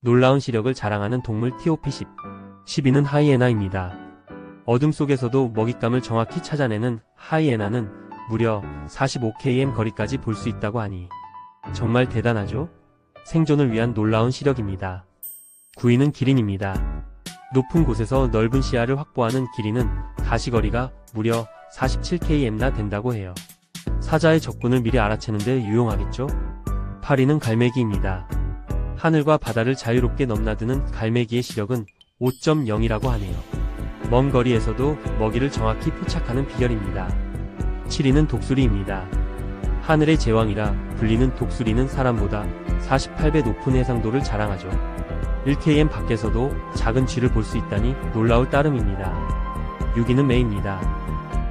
놀라운 시력을 자랑하는 동물 TOP10. 10위는 하이에나입니다. 어둠 속에서도 먹잇감을 정확히 찾아내는 하이에나는 무려 45km 거리까지 볼 수 있다고 하니 정말 대단하죠? 생존을 위한 놀라운 시력입니다. 9위는 기린입니다. 높은 곳에서 넓은 시야를 확보하는 기린은 가시거리가 무려 47km나 된다고 해요. 사자의 적군을 미리 알아채는데 유용하겠죠? 8위는 갈매기입니다. 하늘과 바다를 자유롭게 넘나드는 갈매기의 시력은 5.0이라고 하네요. 먼 거리에서도 먹이를 정확히 포착하는 비결입니다. 7위는 독수리입니다. 하늘의 제왕이라 불리는 독수리는 사람보다 48배 높은 해상도를 자랑하죠. 1km 밖에서도 작은 쥐를 볼 수 있다니 놀라울 따름입니다. 6위는 매입니다.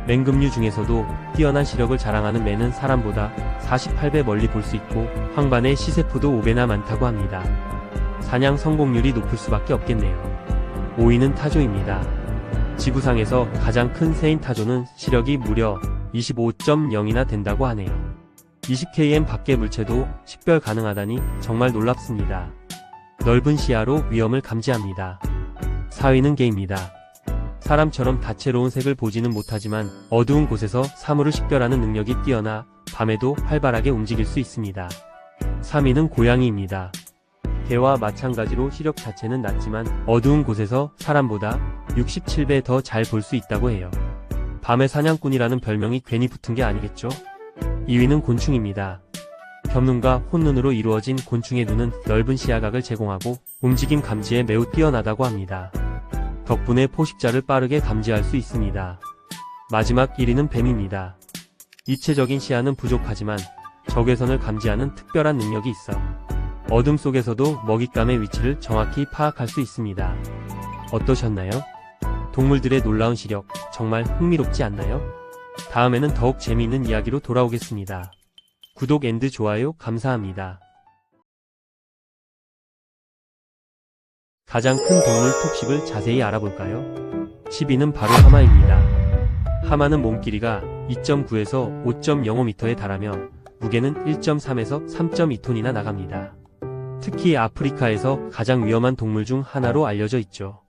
맹금류 중에서도 뛰어난 시력을 자랑하는 매는 사람보다 48배 멀리 볼 수 있고 황반의 시세포도 5배나 많다고 합니다. 사냥 성공률이 높을 수밖에 없겠네요. 5위는 타조입니다. 지구상에서 가장 큰 새인 타조는 시력이 무려 25.0이나 된다고 하네요. 20km 밖의 물체도 식별 가능하다니 정말 놀랍습니다. 넓은 시야로 위험을 감지합니다. 4위는 개입니다. 사람처럼 다채로운 색을 보지는 못하지만 어두운 곳에서 사물을 식별하는 능력이 뛰어나 밤에도 활발하게 움직일 수 있습니다. 3위는 고양이입니다. 개와 마찬가지로 시력 자체는 낮지만 어두운 곳에서 사람보다 67배 더 잘 볼 수 있다고 해요. 밤의 사냥꾼이라는 별명이 괜히 붙은 게 아니겠죠? 2위는 곤충입니다. 견눈과 혼눈으로 이루어진 곤충의 눈은 넓은 시야각을 제공하고 움직임 감지에 매우 뛰어나다고 합니다. 덕분에 포식자를 빠르게 감지할 수 있습니다. 마지막 1위는 뱀입니다. 입체적인 시야는 부족하지만 적외선을 감지하는 특별한 능력이 있어 어둠 속에서도 먹잇감의 위치를 정확히 파악할 수 있습니다. 어떠셨나요? 동물들의 놀라운 시력 정말 흥미롭지 않나요? 다음에는 더욱 재미있는 이야기로 돌아오겠습니다. 구독 앤드 좋아요 감사합니다. 가장 큰 동물 톱10을 자세히 알아볼까요? 10위는 바로 하마입니다. 하마는 몸 길이가 2.9에서 5.05m에 달하며 무게는 1.3에서 3.2톤이나 나갑니다. 특히 아프리카에서 가장 위험한 동물 중 하나로 알려져 있죠.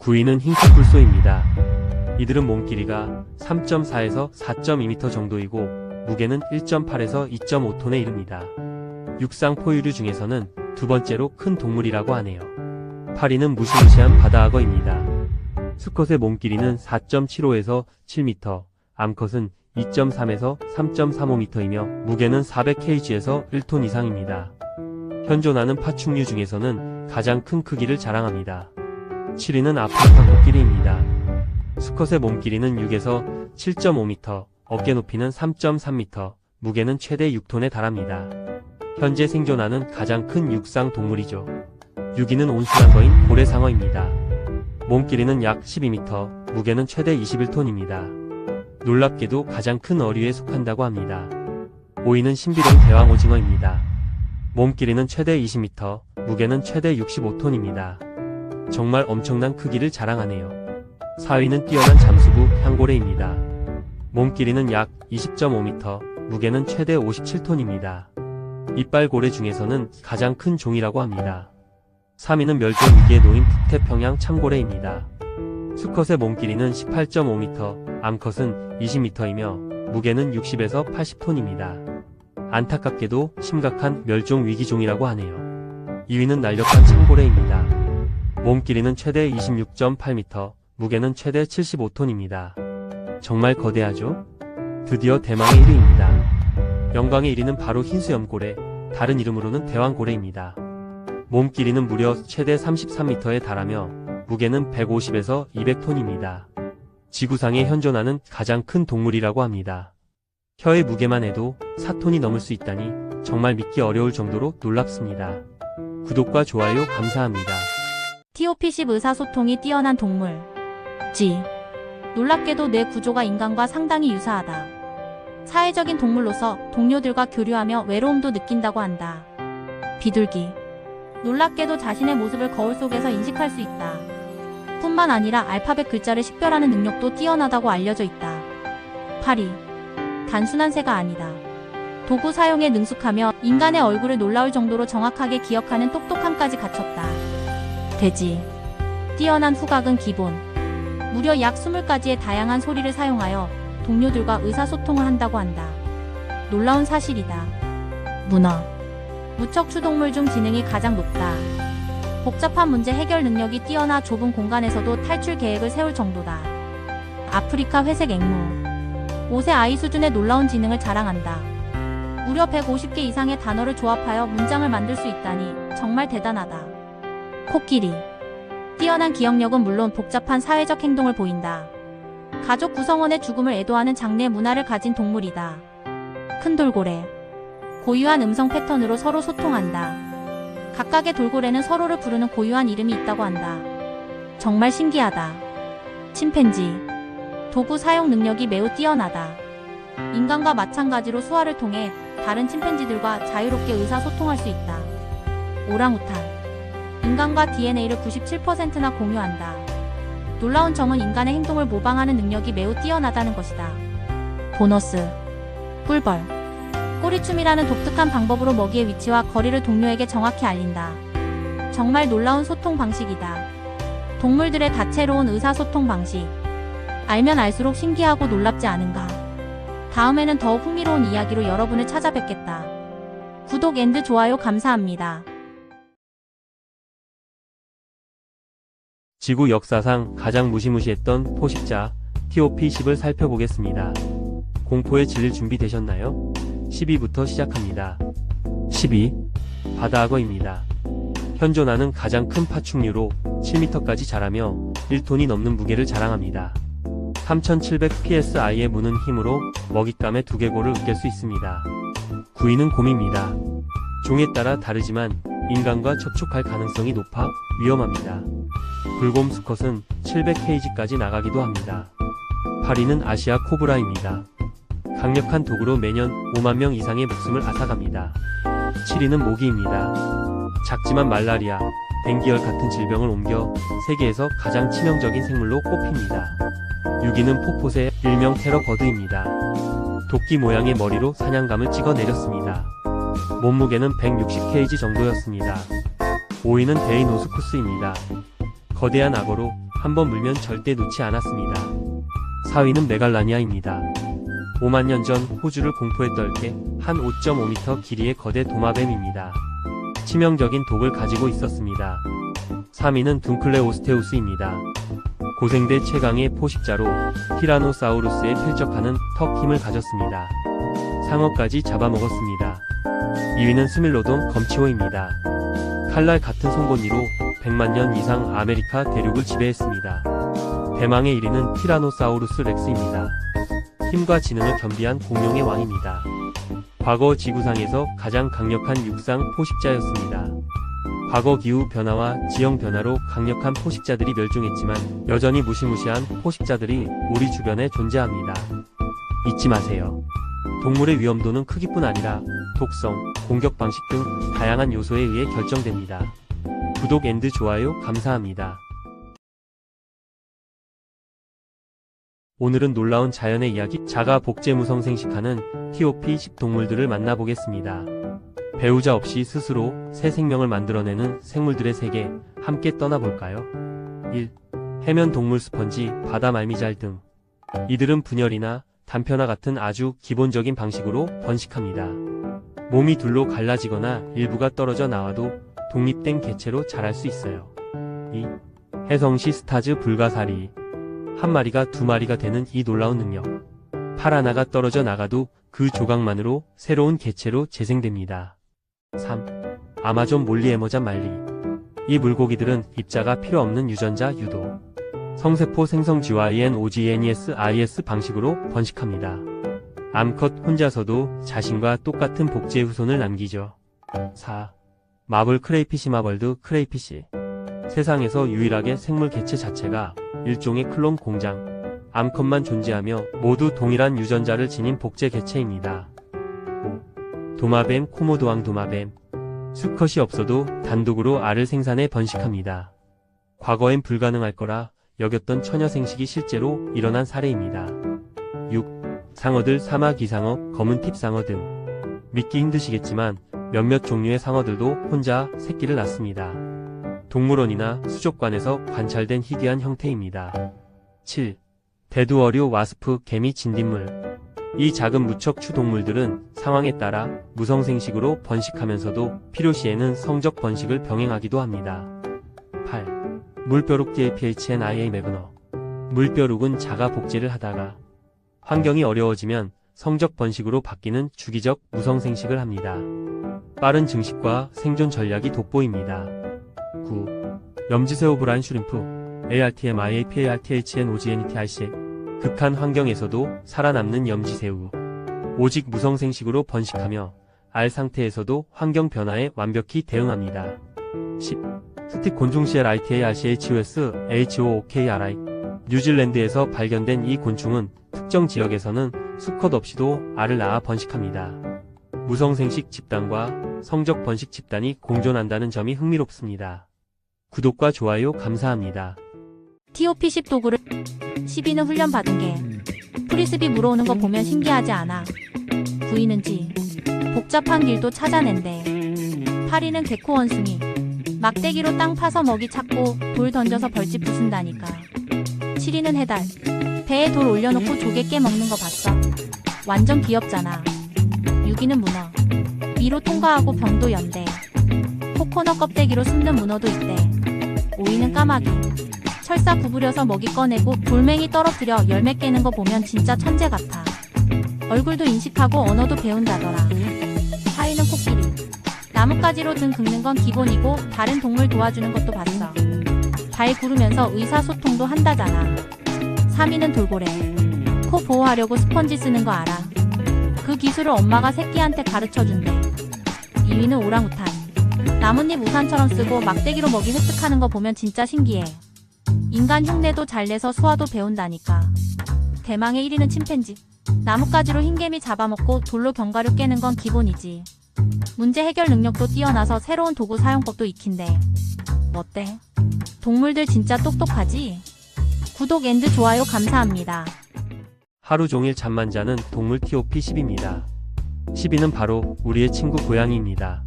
9위는 흰코뿔소입니다. 이들은 몸 길이가 3.4에서 4.2m 정도이고 무게는 1.8에서 2.5톤에 이릅니다. 육상 포유류 중에서는 두 번째로 큰 동물이라고 하네요. 8위는 무시무시한 바다악어입니다. 수컷의 몸길이는 4.75에서 7m, 암컷은 2.3에서 3.35m이며 무게는 400kg에서 1톤 이상입니다. 현존하는 파충류 중에서는 가장 큰 크기를 자랑합니다. 7위는 아프리카 코끼리입니다. 수컷의 몸길이는 6에서 7.5m, 어깨 높이는 3.3m, 무게는 최대 6톤에 달합니다. 현재 생존하는 가장 큰 육상 동물이죠. 6위는 온순한 거인 고래상어입니다. 몸길이는 약 12m, 무게는 최대 21톤입니다. 놀랍게도 가장 큰 어류에 속한다고 합니다. 5위는 신비로운 대왕 오징어입니다. 몸길이는 최대 20m, 무게는 최대 65톤입니다. 정말 엄청난 크기를 자랑하네요. 4위는 뛰어난 잠수부 향고래입니다. 몸길이는 약 20.5m, 무게는 최대 57톤입니다. 이빨고래 중에서는 가장 큰 종이라고 합니다. 3위는 멸종 위기에 놓인 북태평양 참고래입니다. 수컷의 몸 길이는 18.5m, 암컷은 20m이며 무게는 60에서 80톤입니다. 안타깝게도 심각한 멸종 위기종이라고 하네요. 2위는 날렵한 참고래입니다. 몸 길이는 최대 26.8m, 무게는 최대 75톤입니다. 정말 거대하죠? 드디어 대망의 1위입니다. 영광의 1위는 바로 흰수염고래, 다른 이름으로는 대왕고래입니다. 몸 길이는 무려 최대 33m에 달하며 무게는 150에서 200톤입니다. 지구상에 현존하는 가장 큰 동물이라고 합니다. 혀의 무게만 해도 4톤이 넘을 수 있다니 정말 믿기 어려울 정도로 놀랍습니다. 구독과 좋아요 감사합니다. TOP10 의사소통이 뛰어난 동물. G. 놀랍게도 뇌 구조가 인간과 상당히 유사하다. 사회적인 동물로서 동료들과 교류하며 외로움도 느낀다고 한다. 비둘기. 놀랍게도 자신의 모습을 거울 속에서 인식할 수 있다. 뿐만 아니라 알파벳 글자를 식별하는 능력도 뛰어나다고 알려져 있다. 파리. 단순한 새가 아니다. 도구 사용에 능숙하며 인간의 얼굴을 놀라울 정도로 정확하게 기억하는 똑똑함까지 갖췄다. 돼지. 뛰어난 후각은 기본. 무려 약 20가지의 다양한 소리를 사용하여 동료들과 의사소통을 한다고 한다. 놀라운 사실이다. 문어. 무척 추동물 중 지능이 가장 높다. 복잡한 문제 해결 능력이 뛰어나 좁은 공간에서도 탈출 계획을 세울 정도다. 아프리카 회색 앵무. 5세 아이 수준의 놀라운 지능을 자랑한다. 무려 150개 이상의 단어를 조합하여 문장을 만들 수 있다니 정말 대단하다. 코끼리. 뛰어난 기억력은 물론 복잡한 사회적 행동을 보인다. 가족 구성원의 죽음을 애도하는 장례 문화를 가진 동물이다. 큰 돌고래. 고유한 음성 패턴으로 서로 소통한다. 각각의 돌고래는 서로를 부르는 고유한 이름이 있다고 한다. 정말 신기하다. 침팬지. 도구 사용 능력이 매우 뛰어나다. 인간과 마찬가지로 수화를 통해 다른 침팬지들과 자유롭게 의사소통할 수 있다. 오랑우탄. 인간과 DNA를 97%나 공유한다. 놀라운 점은 인간의 행동을 모방하는 능력이 매우 뛰어나다는 것이다. 보너스. 꿀벌. 꼬리춤이라는 독특한 방법으로 먹이의 위치와 거리를 동료에게 정확히 알린다. 정말 놀라운 소통 방식이다. 동물들의 다채로운 의사소통 방식. 알면 알수록 신기하고 놀랍지 않은가. 다음에는 더욱 흥미로운 이야기로 여러분을 찾아뵙겠다. 구독 앤드 좋아요 감사합니다. 지구 역사상 가장 무시무시했던 포식자 TOP10을 살펴보겠습니다. 공포에 질릴 준비 되셨나요? 10위부터 시작합니다. 10위 바다악어입니다. 현존하는 가장 큰 파충류로 7m까지 자라며 1톤이 넘는 무게를 자랑합니다. 3700 psi의 무는 힘으로 먹잇감의 두개골을 으깰 수 있습니다. 9위는 곰입니다. 종에 따라 다르지만 인간과 접촉할 가능성이 높아 위험합니다. 불곰 수컷은 700kg까지 나가기도 합니다. 8위는 아시아 코브라입니다. 강력한 독으로 매년 5만 명 이상의 목숨을 앗아갑니다. 7위는 모기입니다. 작지만 말라리아, 댕기열 같은 질병을 옮겨 세계에서 가장 치명적인 생물로 꼽힙니다. 6위는 포포새 일명 테러 버드입니다. 도끼 모양의 머리로 사냥감을 찍어 내렸습니다. 몸무게는 160kg 정도였습니다. 5위는 데이노스쿠스입니다. 거대한 악어로 한 번 물면 절대 놓지 않았습니다. 4위는 메갈라니아입니다. 5만 년 전 호주를 공포에 떨게 한 5.5m 길이의 거대 도마뱀입니다. 치명적인 독을 가지고 있었습니다. 3위는 둔클레오스테우스입니다. 고생대 최강의 포식자로 티라노사우루스에 필적하는 턱 힘을 가졌습니다. 상어까지 잡아먹었습니다. 2위는 스밀로돈 검치호입니다. 칼날 같은 송곳니로 100만 년 이상 아메리카 대륙을 지배했습니다. 대망의 1위는 티라노사우루스 렉스입니다. 힘과 지능을 겸비한 공룡의 왕입니다. 과거 지구상에서 가장 강력한 육상 포식자였습니다. 과거 기후 변화와 지형 변화로 강력한 포식자들이 멸종했지만 여전히 무시무시한 포식자들이 우리 주변에 존재합니다. 잊지 마세요. 동물의 위험도는 크기뿐 아니라 독성, 공격 방식 등 다양한 요소에 의해 결정됩니다. 구독 앤드 좋아요 감사합니다. 오늘은 놀라운 자연의 이야기 자가 복제무성 생식하는 TOP10 동물들을 만나보겠습니다. 배우자 없이 스스로 새 생명을 만들어내는 생물들의 세계 함께 떠나볼까요? 1. 해면 동물 스펀지, 바다 말미잘 등 이들은 분열이나 단편화 같은 아주 기본적인 방식으로 번식합니다. 몸이 둘로 갈라지거나 일부가 떨어져 나와도 독립된 개체로 자랄 수 있어요. 2. 해성시 스타즈 불가사리 한 마리가 두 마리가 되는 이 놀라운 능력. 팔 하나가 떨어져 나가도 그 조각만으로 새로운 개체로 재생됩니다. 3. 아마존 몰리에머잔 말리. 이 물고기들은 입자가 필요 없는 유전자 유도. 성세포 생성지와 ENOGNES IS 방식으로 번식합니다. 암컷 혼자서도 자신과 똑같은 복제 후손을 남기죠. 4. 마블 크레이피시 마벌드 크레이피시. 세상에서 유일하게 생물 개체 자체가 일종의 클론 공장. 암컷만 존재하며 모두 동일한 유전자를 지닌 복제 개체입니다. 5. 도마뱀 코모도왕 도마뱀. 수컷이 없어도 단독으로 알을 생산해 번식합니다. 과거엔 불가능할 거라 여겼던 처녀 생식이 실제로 일어난 사례입니다. 6. 상어들 사막 이상어, 검은 팁 상어 등 믿기 힘드시겠지만 몇몇 종류의 상어들도 혼자 새끼를 낳습니다. 동물원이나 수족관에서 관찰된 희귀한 형태입니다. 7. 대두어류 와스프 개미 진딧물 이 작은 무척추 동물들은 상황에 따라 무성생식으로 번식하면서도 필요시에는 성적 번식을 병행하기도 합니다. 8. 물벼룩 DAPHNIA 매그너 물벼룩은 자가 복제를 하다가 환경이 어려워지면 성적 번식으로 바뀌는 주기적 무성생식을 합니다. 빠른 증식과 생존 전략이 돋보입니다. 9. 염지새우 브라인 슈림프 ARTM IAPARTHN OGNTRC 극한 환경에서도 살아남는 염지새우 오직 무성생식으로 번식하며 알 상태에서도 환경 변화에 완벽히 대응합니다. 10. 스틱 곤충 CL ITA RCHOS HOOKRI 뉴질랜드에서 발견된 이 곤충은 특정 지역에서는 수컷 없이도 알을 낳아 번식합니다. 무성생식 집단과 성적 번식 집단이 공존한다는 점이 흥미롭습니다. 구독과 좋아요 감사합니다. TOP10 도구를 12는 훈련 받은 게 프리스비 물어오는 거 보면 신기하지 않아. 9위는 지 복잡한 길도 찾아낸대. 8위는 개코 원숭이 막대기로 땅 파서 먹이 찾고 돌 던져서 벌집 부순다니까. 7위는 해달 배에 돌 올려놓고 조개 깨 먹는 거 봤어. 완전 귀엽잖아. 6위는 문어 위로 통과하고 병도 연대. 코코넛 껍데기로 숨는 문어도 있대. 5위는 까마귀 철사 구부려서 먹이 꺼내고 돌멩이 떨어뜨려 열매 깨는 거 보면 진짜 천재 같아. 얼굴도 인식하고 언어도 배운다더라. 하이는 코끼리. 나뭇가지로 등 긁는 건 기본이고 다른 동물 도와주는 것도 봤어. 발 구르면서 의사소통도 한다잖아. 3위는 돌고래. 코 보호하려고 스펀지 쓰는 거 알아. 그 기술을 엄마가 새끼한테 가르쳐 준대. 2위는 오랑우탄. 나뭇잎 우산처럼 쓰고 막대기로 먹이 획득하는 거 보면 진짜 신기해. 인간 흉내도 잘 내서 수화도 배운다니까. 대망의 1위는 침팬지. 나뭇가지로 흰개미 잡아먹고 돌로 견과류 깨는 건 기본이지. 문제 해결 능력도 뛰어나서 새로운 도구 사용법도 익힌대. 어때? 동물들 진짜 똑똑하지? 구독 앤드 좋아요 감사합니다. 하루 종일 잠만 자는 동물 TOP 10입니다. 10위는 바로 우리의 친구 고양이입니다.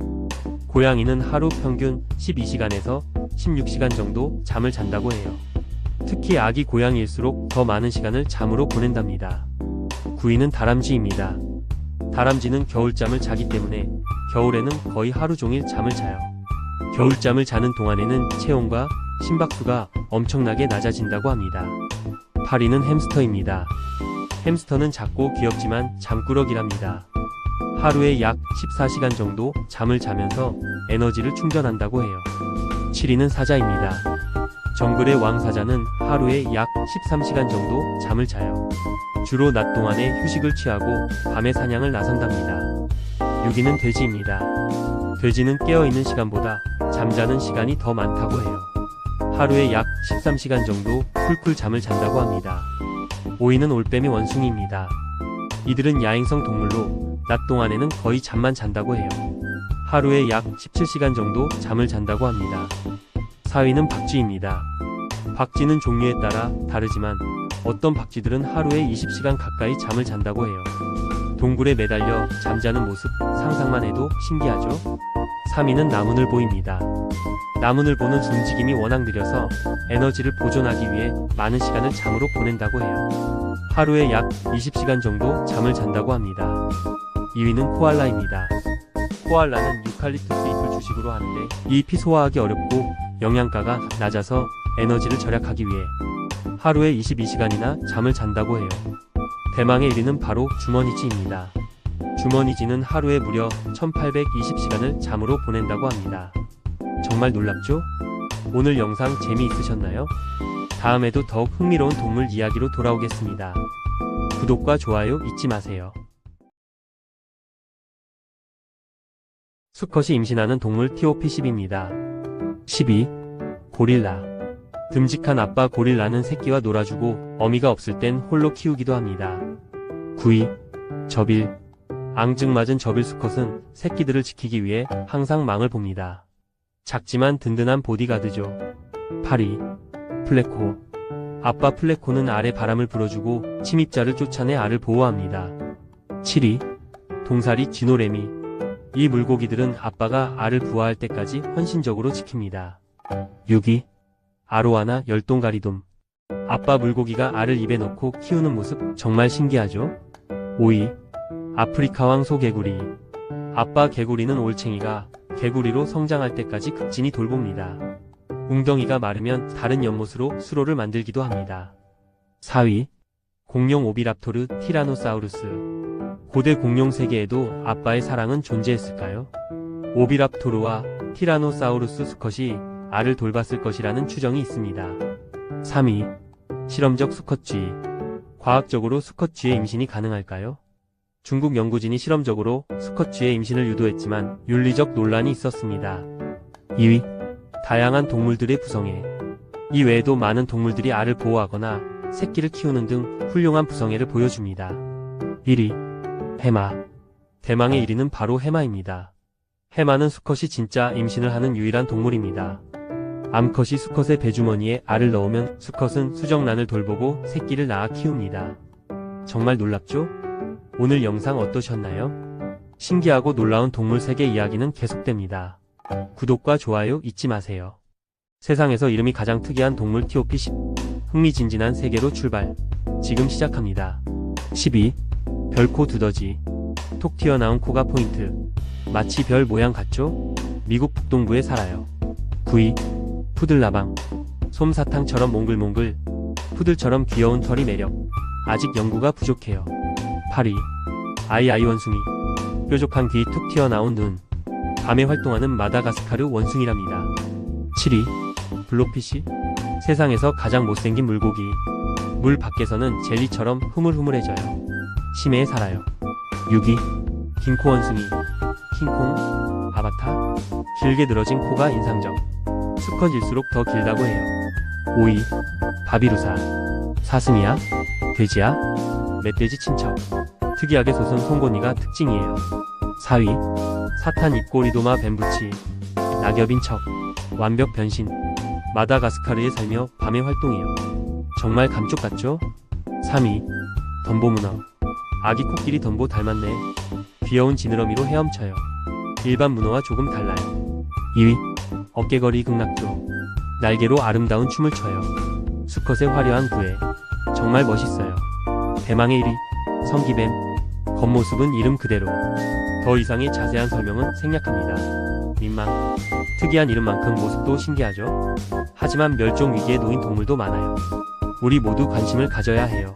고양이는 하루 평균 12시간에서 16시간 정도 잠을 잔다고 해요. 특히 아기 고양이일수록 더 많은 시간을 잠으로 보낸답니다. 9위는 다람쥐입니다. 다람쥐는 겨울잠을 자기 때문에 겨울에는 거의 하루 종일 잠을 자요. 겨울잠을 자는 동안에는 체온과 심박수가 엄청나게 낮아진다고 합니다. 8위는 햄스터입니다. 햄스터는 작고 귀엽지만 잠꾸러기랍니다. 하루에 약 14시간 정도 잠을 자면서 에너지를 충전한다고 해요. 7위는 사자입니다. 정글의 왕사자는 하루에 약 13시간 정도 잠을 자요. 주로 낮 동안에 휴식을 취하고 밤에 사냥을 나선답니다. 6위는 돼지입니다. 돼지는 깨어있는 시간보다 잠자는 시간이 더 많다고 해요. 하루에 약 13시간 정도 쿨쿨 잠을 잔다고 합니다. 5위는 올빼미 원숭이입니다. 이들은 야행성 동물로 낮 동안에는 거의 잠만 잔다고 해요. 하루에 약 17시간 정도 잠을 잔다고 합니다. 4위는 박쥐입니다. 박쥐는 종류에 따라 다르지만 어떤 박쥐들은 하루에 20시간 가까이 잠을 잔다고 해요. 동굴에 매달려 잠자는 모습 상상만 해도 신기하죠? 3위는 나무늘보입니다. 나무늘보는 움직임이 워낙 느려서 에너지를 보존하기 위해 많은 시간을 잠으로 보낸다고 해요. 하루에 약 20시간 정도 잠을 잔다고 합니다. 2위는 코알라입니다. 코알라는 유칼립투스 잎을 주식으로 하는데 이 잎이 소화하기 어렵고 영양가가 낮아서 에너지를 절약하기 위해 하루에 22시간이나 잠을 잔다고 해요. 대망의 1위는 바로 주머니쥐입니다. 주머니쥐는 하루에 무려 1820시간을 잠으로 보낸다고 합니다. 정말 놀랍죠? 오늘 영상 재미있으셨나요? 다음에도 더욱 흥미로운 동물 이야기로 돌아오겠습니다. 구독과 좋아요 잊지 마세요. 수컷이 임신하는 동물 TOP10입니다. 12. 고릴라. 듬직한 아빠 고릴라는 새끼와 놀아주고 어미가 없을 땐 홀로 키우기도 합니다. 9위. 저빌. 앙증맞은 저빌 수컷은 새끼들을 지키기 위해 항상 망을 봅니다. 작지만 든든한 보디가드죠. 8위. 플레코. 아빠 플레코는 알에 바람을 불어주고 침입자를 쫓아내 알을 보호합니다. 7위. 동사리, 쥐노래미. 이 물고기들은 아빠가 알을 부화할 때까지 헌신적으로 지킵니다. 6위. 아로아나 열동가리돔. 아빠 물고기가 알을 입에 넣고 키우는 모습 정말 신기하죠? 5위. 아프리카 왕 소 개구리. 아빠 개구리는 올챙이가 개구리로 성장할 때까지 극진히 돌봅니다. 웅덩이가 마르면 다른 연못으로 수로를 만들기도 합니다. 4위. 공룡 오비랍토르 티라노사우루스. 고대 공룡 세계에도 아빠의 사랑은 존재했을까요? 오비랍토르와 티라노사우루스 수컷이 알을 돌봤을 것이라는 추정이 있습니다. 3위. 실험적 수컷쥐. 과학적으로 수컷쥐의 임신이 가능할까요? 중국 연구진이 실험적으로 수컷쥐의 임신을 유도했지만 윤리적 논란이 있었습니다. 2위. 다양한 동물들의 구성애. 이 외에도 많은 동물들이 알을 보호하거나 새끼를 키우는 등 훌륭한 부성애를 보여줍니다. 1위. 해마. 대망의 1위는 바로 해마입니다. 해마는 수컷이 진짜 임신을 하는 유일한 동물입니다. 암컷이 수컷의 배주머니에 알을 넣으면 수컷은 수정란을 돌보고 새끼를 낳아 키웁니다. 정말 놀랍죠? 오늘 영상 어떠셨나요? 신기하고 놀라운 동물 세계 이야기는 계속됩니다. 구독과 좋아요 잊지 마세요. 세상에서 이름이 가장 특이한 동물 TOP10 흥미진진한 세계로 출발 지금 시작합니다. 12. 별코 두더지. 톡 튀어나온 코가 포인트. 마치 별 모양 같죠? 미국 북동부에 살아요. 9위 푸들라방. 솜사탕처럼 몽글몽글. 푸들처럼 귀여운 털이 매력. 아직 연구가 부족해요. 8위 아이아이 원숭이. 뾰족한 귀 툭 튀어나온 눈. 밤에 활동하는 마다가스카르 원숭이랍니다. 7위 블로피시 세상에서 가장 못생긴 물고기. 물 밖에서는 젤리처럼 흐물흐물해져요. 심해에 살아요. 6위 긴코 원숭이 킹콩 아바타 길게 늘어진 코가 인상적 수컷일수록 더 길다고 해요. 5위 바비루사 사슴이야? 돼지야? 멧돼지 친척 특이하게 솟은 송곳니가 특징이에요. 4위 사탄 입꼬리도마 뱀부치 낙엽인 척 완벽 변신 마다가스카르에 살며 밤에 활동해요. 정말 감쪽 같죠? 3위 덤보문어 아기 코끼리 덤보 닮았네. 귀여운 지느러미로 헤엄쳐요. 일반 문어와 조금 달라요. 2위 어깨거리 극락조 날개로 아름다운 춤을 춰요. 수컷의 화려한 구애 정말 멋있어요. 대망의 1위 성기뱀 겉모습은 이름 그대로 더 이상의 자세한 설명은 생략합니다. 민망 특이한 이름만큼 모습도 신기하죠? 하지만 멸종 위기에 놓인 동물도 많아요. 우리 모두 관심을 가져야 해요.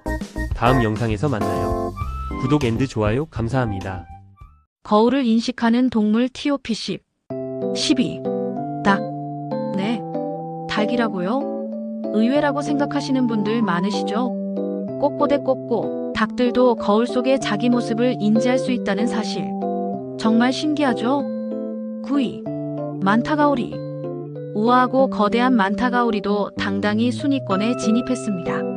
다음 영상에서 만나요. 구독 앤드 좋아요 감사합니다. 거울을 인식하는 동물 TOP10 12. 닭. 네. 닭이라고요? 의외라고 생각하시는 분들 많으시죠? 꼬꼬대 꼬꼬. 닭들도 거울 속에 자기 모습을 인지할 수 있다는 사실. 정말 신기하죠? 9위. 만타가오리. 우아하고 거대한 만타가오리도 당당히 순위권에 진입했습니다.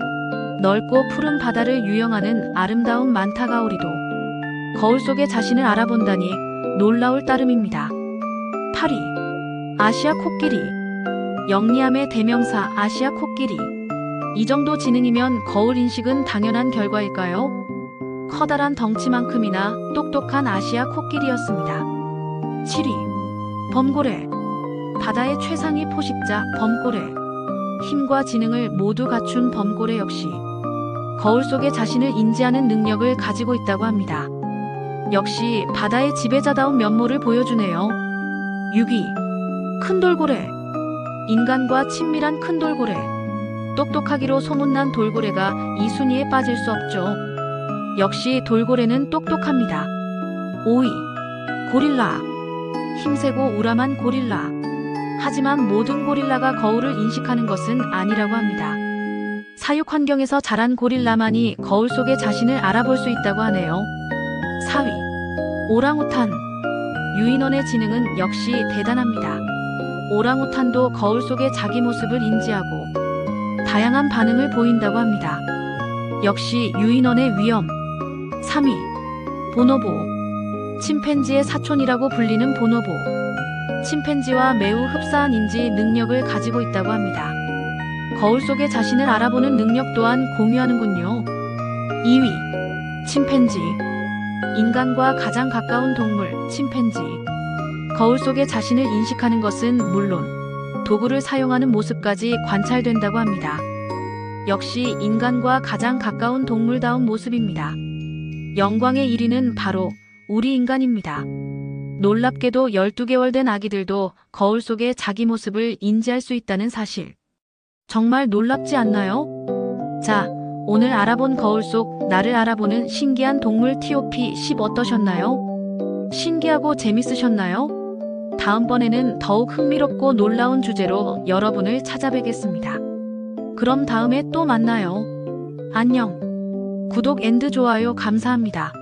넓고 푸른 바다를 유영하는 아름다운 만타가오리도 거울 속에 자신을 알아본다니 놀라울 따름입니다. 8위. 아시아 코끼리. 영리함의 대명사 아시아 코끼리. 이 정도 지능이면 거울 인식은 당연한 결과일까요? 커다란 덩치만큼이나 똑똑한 아시아 코끼리였습니다. 7위. 범고래. 바다의 최상위 포식자 범고래. 힘과 지능을 모두 갖춘 범고래 역시 거울 속에 자신을 인지하는 능력을 가지고 있다고 합니다. 역시 바다의 지배자다운 면모를 보여주네요. 6위. 큰 돌고래. 인간과 친밀한 큰 돌고래. 똑똑하기로 소문난 돌고래가 이 순위에 빠질 수 없죠. 역시 돌고래는 똑똑합니다. 5위. 고릴라. 힘세고 우람한 고릴라. 하지만 모든 고릴라가 거울을 인식하는 것은 아니라고 합니다. 사육 환경에서 자란 고릴라만이 거울 속에 자신을 알아볼 수 있다고 하네요. 4위. 오랑우탄. 유인원의 지능은 역시 대단합니다. 오랑우탄도 거울 속에 자기 모습을 인지하고 다양한 반응을 보인다고 합니다. 역시 유인원의 위험. 3위. 보노보. 침팬지의 사촌이라고 불리는 보노보. 침팬지와 매우 흡사한 인지 능력을 가지고 있다고 합니다. 거울 속에 자신을 알아보는 능력 또한 공유하는군요. 2위. 침팬지. 인간과 가장 가까운 동물, 침팬지. 거울 속에 자신을 인식하는 것은 물론 도구를 사용하는 모습까지 관찰된다고 합니다. 역시 인간과 가장 가까운 동물다운 모습입니다. 영광의 1위는 바로 우리 인간입니다. 놀랍게도 12개월 된 아기들도 거울 속에 자기 모습을 인지할 수 있다는 사실. 정말 놀랍지 않나요? 자, 오늘 알아본 거울 속 나를 알아보는 신기한 동물 TOP 10 어떠셨나요? 신기하고 재밌으셨나요? 다음번에는 더욱 흥미롭고 놀라운 주제로 여러분을 찾아뵙겠습니다. 그럼 다음에 또 만나요. 안녕. 구독 앤드 좋아요 감사합니다.